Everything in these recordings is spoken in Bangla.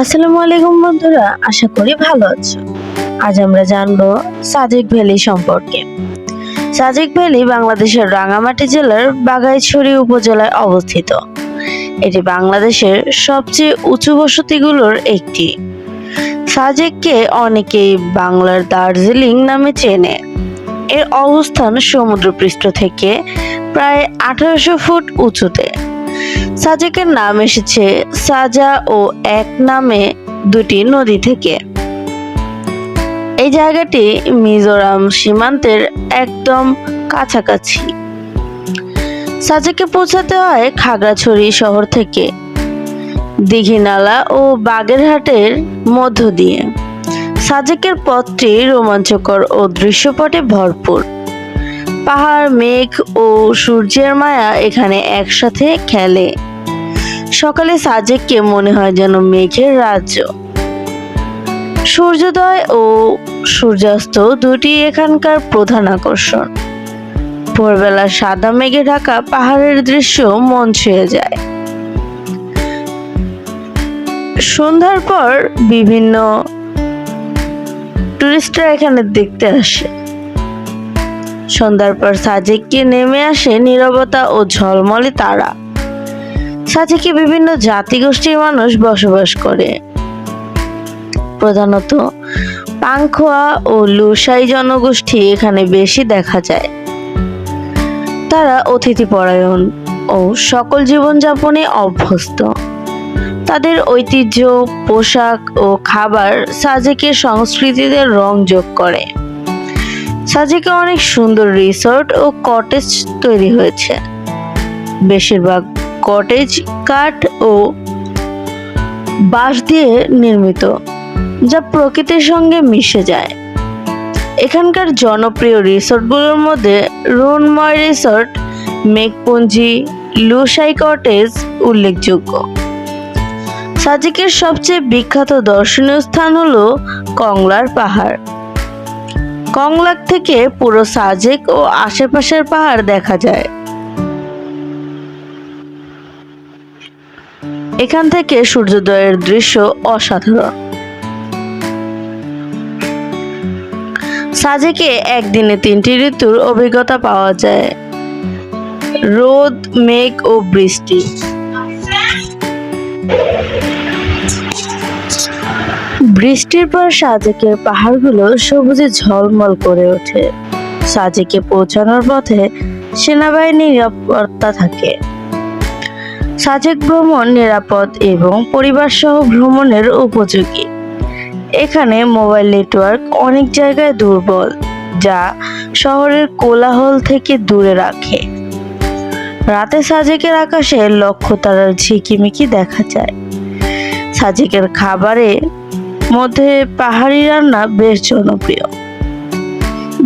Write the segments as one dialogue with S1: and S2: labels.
S1: আসসালামু আলাইকুম বন্ধুরা, আশা করি ভালো আছো। আজ আমরা জানব সাজেক ভ্যালি সম্পর্কে। সাজেক ভ্যালি বাংলাদেশের রাঙামাটি জেলার বাগাইছড়ি উপজেলায় অবস্থিত। এটি বাংলাদেশের সবচেয়ে উঁচু বসতিগুলোর একটি। সাজেককে অনেকেই বাংলার দার্জিলিং নামে চেনে। এর অবস্থান সমুদ্রপৃষ্ঠ থেকে প্রায় আঠারোশো ফুট উঁচুতে। সাজেকের নাম এসেছে সাজা ও এক নামে দুটি নদী থেকে। এই জায়গাটি মিজোরাম সীমান্তের একদম কাছাকাছি। সাজেকে পৌঁছাতে হয় খাগড়াছড়ি শহর থেকে। দীঘিনালা ও বাগেরহাটের মধ্য দিয়ে। সাজেকের পথটি রোমাঞ্চকর ও দৃশ্যপটে ভরপুর। পাহাড়, মেঘ ও সূর্যের মায়া এখানে একসাথে খেলে। সকালে সাজেককে মনে হয় যেন মেঘের রাজ্য। সূর্যোদয় ও সূর্যাস্ত দুটি এখানকার প্রধান আকর্ষণ। ভোরবেলা সাদা মেঘে ঢাকা পাহাড়ের দৃশ্য মন ছুঁয়ে যায়। সন্ধ্যার পর বিভিন্ন টুরিস্টরা এখানে দেখতে আসে। সন্ধ্যার পর সাজেককে নেমে আসে নীরবতা ও ঝলমলে তারা। সাজেকে বিভিন্ন জাতিগোষ্ঠীর মানুষ বসবাস করে। প্রধানত পাংখোয়া ও লুসাই জনগোষ্ঠী এখানে বেশি দেখা যায়। তারা অতিথি পরায়ণ ও সকল জীবনযাপনে অভ্যস্ত। তাদের ঐতিহ্য, পোশাক ও খাবার সাজেকের সংস্কৃতিতে রং যোগ করে। সাজেকে অনেক সুন্দর রিসোর্ট ও কটেজ তৈরি হয়েছে। বেশিরভাগ কটেজ কাঠ ও বাঁশ দিয়ে নির্মিত, যা প্রকৃতির সঙ্গে মিশে যায়। এখানকার জনপ্রিয় রিসোর্টগুলোর মধ্যে রুনময় রিসোর্ট মেঘপুঞ্জি লুসাই কটেজ উল্লেখযোগ্য। সাজেকের সবচেয়ে বিখ্যাত দর্শনীয় স্থান হলো কংলার পাহাড়। কংলাক থেকে পুরো সাজেক ও আশেপাশের পাহাড় দেখা যায়। এখান থেকে সূর্যোদয়ের দৃশ্য অসাধারণ। সাজেকে একদিনে তিনটি ঋতুর অভিজ্ঞতা পাওয়া যায়। রোদ, মেঘ ও বৃষ্টি। বৃষ্টির পর সাজেকের পাহাড়গুলো সবুজে ঝলমল করে ওঠে। সাজেকে পৌঁছানোর পথে সেনাবাহিনী নিরাপত্তা থাকে। সাজেক ভ্রমণ নিরাপদ এবং পরিবার সহ ভ্রমণের উপযোগী। এখানে মোবাইল নেটওয়ার্ক অনেক জায়গায় দুর্বল, যা শহরের কোলাহল থেকে দূরে রাখে। রাতে সাজেকের আকাশে লক্ষ্য তারার ঝিকিমিকি দেখা যায়। সাজেকের খাবারে মধ্যে পাহাড়ি রান্না বেশ জনপ্রিয়।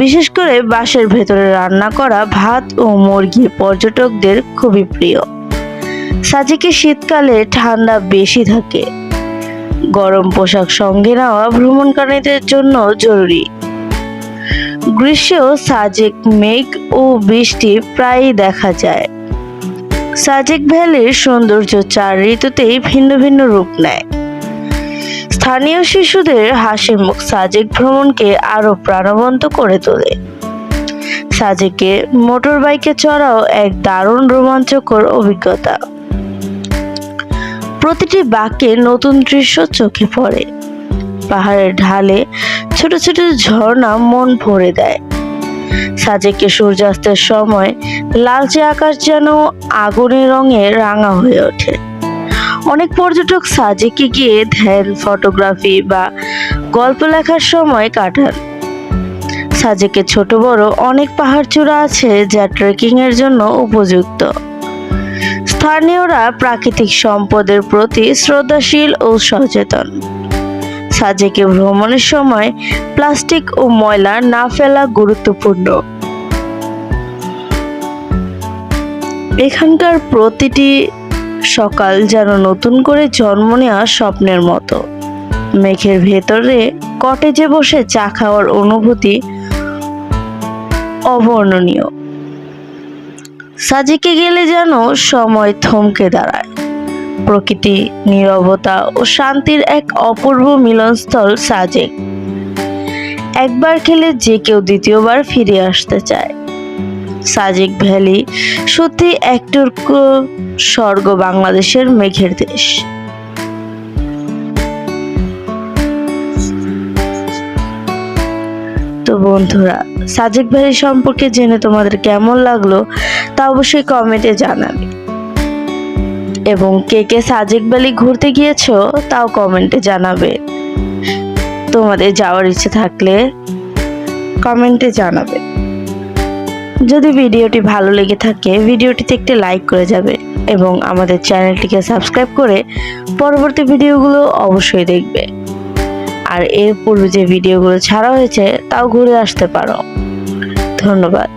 S1: বিশেষ করে বাসের ভেতরে রান্না করা ভাত ও মুরগি পর্যটকদের খুবই প্রিয়। সাজেকে শীতকালে ঠান্ডা বেশি থাকে। গরম পোশাক সঙ্গে নেওয়া ভ্রমণকারীদের জন্য জরুরি। গ্রীষ্মেও সাজেক মেঘ ও বৃষ্টি প্রায়ই দেখা যায়। সাজেক ভ্যালির সৌন্দর্য চার ঋতুতেই ভিন্ন ভিন্ন রূপ নেয়। স্থানীয় শিশুদের হাসি মুখ সাজেক ভ্রমণকে আরও প্রাণবন্ত করে তোলে। সাজেকে মোটর বাইকে চড়াও এক দারুণ রোমাঞ্চকর অভিজ্ঞতা। প্রতিটি বাঁকে নতুন দৃশ্য চোখে পড়ে। পাহাড়ের ঢালে ছোট ছোট ঝর্ণা মন ভরে দেয়। সাজেকে সূর্যাস্তের সময় লালচে আকাশ যেন আগুনের রঙে রাঙা হয়ে ওঠে। অনেক পর্যটক সাজেকে গিয়ে ধ্যান ফটোগ্রাফি বা গল্প লেখার সময় কাটান। সাজেকে ছোট বড় অনেক পাহাড় চূড়া আছে যা ট্রেকিং এর জন্য উপযুক্ত। স্থানীয়রা প্রাকৃতিক সম্পদের প্রতি শ্রদ্ধাশীল ও সচেতন। সাজেকে ভ্রমণের সময় প্লাস্টিক ও ময়লা না ফেলা গুরুত্বপূর্ণ। এখানকার প্রতিটি সকাল যেন নতুন করে জন্ম নেওয়া স্বপ্নের মতো। মেঘের ভেতরে কটেজে বসে চা খাওয়ার অনুভূতি অবর্ণনীয়। সাজেকে গেলে যেন সময় থমকে দাঁড়ায়। প্রকৃতি, নীরবতা ও শান্তির এক অপূর্ব মিলনস্থল সাজেক। একবার খেলে যে কেউ দ্বিতীয়বার ফিরে আসতে চায়। সাজেক ভ্যালি সত্যি একটুকু স্বর্গ বাংলাদেশের মেঘের দেশ। তো বন্ধুরা, সাজেক ভ্যালি সম্পর্কে জেনে তোমাদের কেমন লাগল তা অবশ্যই কমেন্টে জানাবে। এবং কে কে সাজেক ভ্যালি ঘুরতে গিয়েছো তাও কমেন্টে জানাবে। তোমাদের যাওয়ার ইচ্ছে থাকলে কমেন্টে জানাবে। যদি ভিডিওটি ভালো লেগে থাকে, ভিডিওটিতে একটি লাইক করে যাবে এবং আমাদের চ্যানেলটিকে সাবস্ক্রাইব করে পরবর্তী ভিডিওগুলো অবশ্যই দেখবে। আর এর পূর্বে যে ভিডিওগুলো ছাড়া হয়েছে, তাও ঘুরে আসতে পারো। ধন্যবাদ।